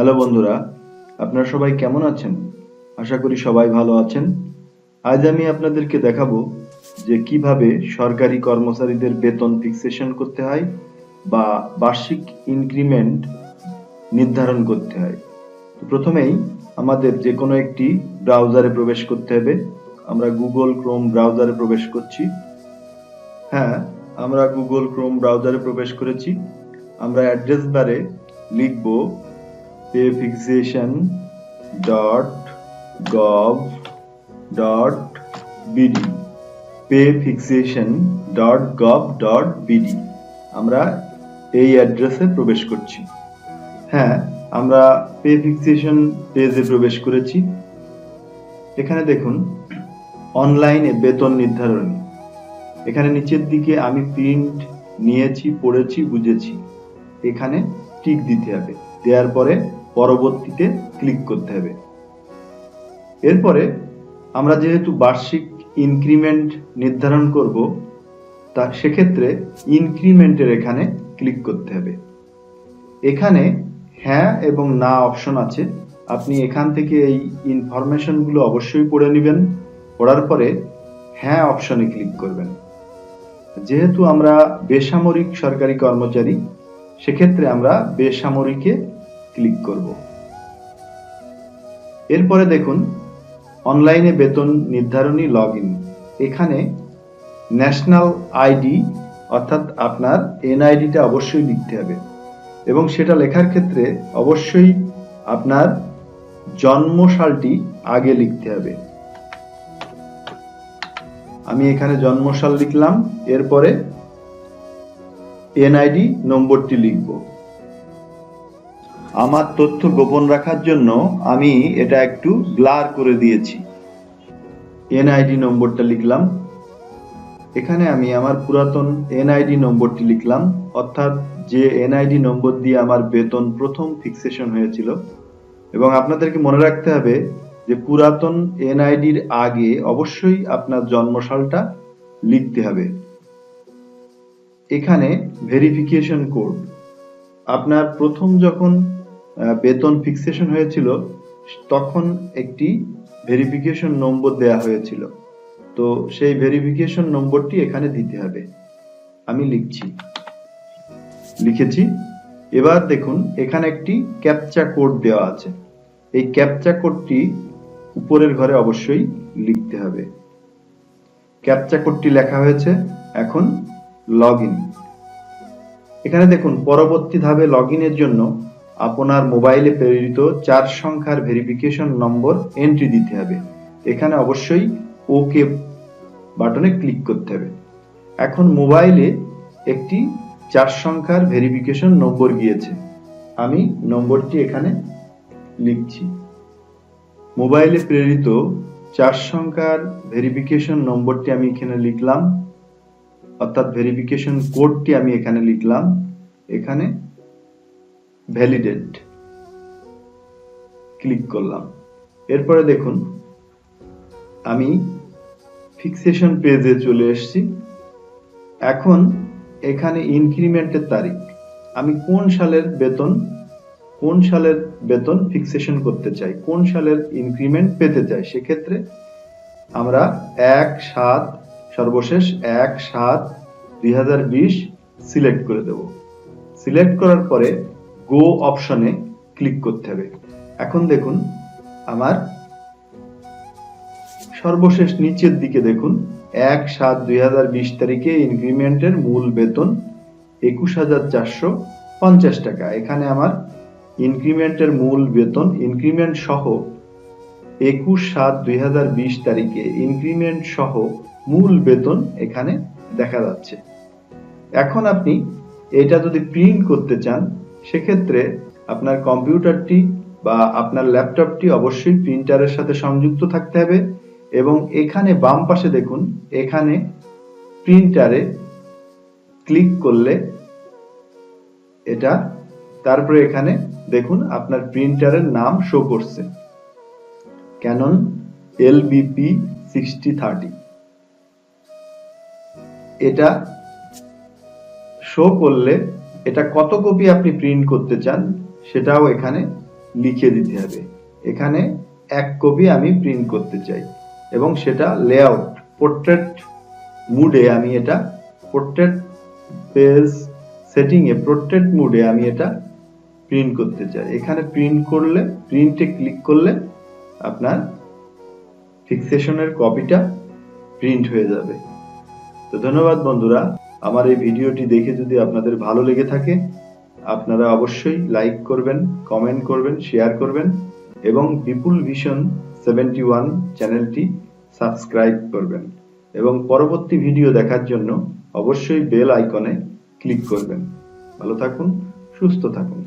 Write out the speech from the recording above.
Hello বন্ধুরা, আপনারা সবাই কেমন আছেন? আশা করি সবাই ভালো আছেন। আজ আমি আপনাদেরকে দেখাবো যে কীভাবে সরকারি কর্মচারীদের বেতন ফিক্সেশন করতে হয় বা বার্ষিক ইনক্রিমেন্ট নির্ধারণ করতে হয়। প্রথমেই আমাদের যে কোনো একটি ব্রাউজারে প্রবেশ করতে হবে। আমরা গুগল ক্রোম ব্রাউজারে প্রবেশ করছি। হ্যাঁ আমরা গুগল ক্রোম ব্রাউজারে প্রবেশ করেছি। আমরা অ্যাড্রেস বারে লিখব payfixation dot gov dot bd. Payfixation dot gov dot bd. আমরা এই অ্যাড্রেসে প্রবেশ করছি। হ্যাঁ আমরা পে ফিক্সেশন পেজে প্রবেশ করেছি। এখানে দেখুন অনলাইনে বেতন নির্ধারণ। এখানে নিচের দিকে আমি প্রিন্ট নিয়েছি, পড়েছি, বুঝেছি। এখানে টিক দিতে হবে। দেওয়ার পরে পরবর্তীতে ক্লিক করতে হবে। এরপরে আমরা যেহেতু বার্ষিক ইনক্রিমেন্ট নির্ধারণ করব, তা সেক্ষেত্রে ইনক্রিমেন্টের এখানে ক্লিক করতে হবে। এখানে হ্যাঁ এবং না অপশন আছে। আপনি এখান থেকে এই ইনফরমেশনগুলো অবশ্যই পড়ে নেবেন। পড়ার পরে হ্যাঁ অপশনে ক্লিক করবেন। যেহেতু আমরা বেসামরিক সরকারি কর্মচারী, সেক্ষেত্রে আমরা বেসামরিকে ক্লিক করব। এরপরে দেখুন, অনলাইনে বেতন নির্ধারণী লগ এখানে ন্যাশনাল আইডি, অর্থাৎ আপনার এনআইডিটা অবশ্যই লিখতে হবে। এবং সেটা লেখার ক্ষেত্রে অবশ্যই আপনার জন্মসালটি আগে লিখতে হবে। আমি এখানে জন্মসাল লিখলাম, এরপরে এনআইডি নম্বরটি লিখব। আমার তথ্য গোপন রাখার জন্য আমি এটা একটু ব্লার করে দিয়েছি। এনআইডি নম্বরটা লিখলাম। এখানে আমি আমার পুরাতন এনআইডি নম্বরটি লিখলাম। অর্থাৎ যে এনআইডি নম্বর দিয়ে আমার বেতন প্রথম ফিক্সেশন হয়েছিল। এবং আপনাদেরকে মনে রাখতে হবে যে পুরাতন এনআইডির আগে অবশ্যই আপনার জন্মসালটা লিখতে হবে। এখানে ভেরিফিকেশন কোড আপনার প্রথম যখন বেতন ফিক্সেশন হয়েছিল, তখন একটি ভেরিফিকেশন নম্বর দেয়া হয়েছিল। তো সেই ভেরিফিকেশন নম্বরটি এখানে দিতে হবে। আমি লিখছি। লিখেছি। এবার দেখুন, এখানে একটি ক্যাপচা কোড দেওয়া আছে। এই ক্যাপচা কোডটি উপরের ঘরে অবশ্যই লিখতে হবে। ক্যাপচা কোডটি লেখা হয়েছে, এখন লগ এখানে দেখুন, পরবর্তী ধাপে লগ জন্য আপনার মোবাইলে প্রেরিত চার সংখ্যার ভেরিফিকেশন নম্বর এন্ট্রি দিতে হবে। এখানে অবশ্যই ওকে বাটনে ক্লিক করতে হবে। এখন মোবাইলে একটি চার সংখ্যার ভেরিফিকেশন নম্বর গিয়েছে। আমি নম্বরটি এখানে লিখছি। মোবাইলে প্রেরিত চার সংখ্যার ভেরিফিকেশন নম্বরটি আমি এখানে লিখলাম। অর্থাৎ ভেরিফিকেশন কোডটি আমি এখানে লিখলাম। এখানে ভ্যালিডেট ক্লিক করলাম। এরপরে দেখুন, আমি ফিক্সেশন পেজে চলে এসেছি। এখন এখানে ইনক্রিমেন্টের তারিখ। আমি কোন সালের বেতন, কোন সালের বেতন ফিক্সেশন করতে চাই, কোন সালের ইনক্রিমেন্ট পেতে চাই, সেক্ষেত্রে আমরা এক সাত, সর্বশেষ এক সাত দুই সিলেক্ট করে দেব। সিলেক্ট করার পরে গো অপশনে ক্লিক করতে হবে। এখন দেখুন, আমার সর্বশেষ নিচের দিকে দেখুন, এক সাত দুই হাজার বিশ তারিখে ইনক্রিমেন্টের মূল বেতন একুশ হাজার চারশো পঞ্চাশ টাকা। এখানে আমার ইনক্রিমেন্টের মূল বেতন ইনক্রিমেন্ট সহ একুশ সাত দুই হাজার বিশ তারিখে ইনক্রিমেন্ট সহ মূল বেতন এখানে দেখা যাচ্ছে। এখন আপনি এটা যদি প্রিন্ট করতে চান সেক্ষেত্রে আপনার কম্পিউটারটি বা আপনার ল্যাপটপটি অবশ্যই প্রিন্টারের সাথে সংযুক্ত থাকতে হবে এবং এখানে বাম পাশে দেখুন, এখানে প্রিন্টারে ক্লিক করলে এটা, তারপরে এখানে দেখুন আপনার প্রিন্টারের নাম শো করছে। Canon LBP sixty thirty. এটা শো করলে এটা কত কপি আপনি প্রিন্ট করতে চান, সেটাও এখানে লিখে দিতে হবে। এখানে এক কপি আমি প্রিন্ট করতে চাই, এবং সেটা লেআউট পোর্ট্রেট মুডে আমি এটা পোর্ট্রেট পেজ সেটিং এ পোর্ট্রেট মুডে আমি এটা প্রিন্ট করতে চাই। এখানে প্রিন্ট করলে প্রিন্টে ক্লিক করলে আপনার ফিক্সেশনের কপিটা প্রিন্ট হয়ে যাবে। তো ধন্যবাদ বন্ধুরা। আমার এই ভিডিওটি দেখে যদি আপনাদের ভালো লেগে থাকে, আপনারা অবশ্যই লাইক করবেন, কমেন্ট করবেন, শেয়ার করবেন এবং বিপুল ভিশন সেভেন্টি ওয়ান চ্যানেলটি সাবস্ক্রাইব করবেন এবং পরবর্তী ভিডিও দেখার জন্য অবশ্যই বেল আইকনে ক্লিক করবেন। ভালো থাকুন, সুস্থ থাকুন।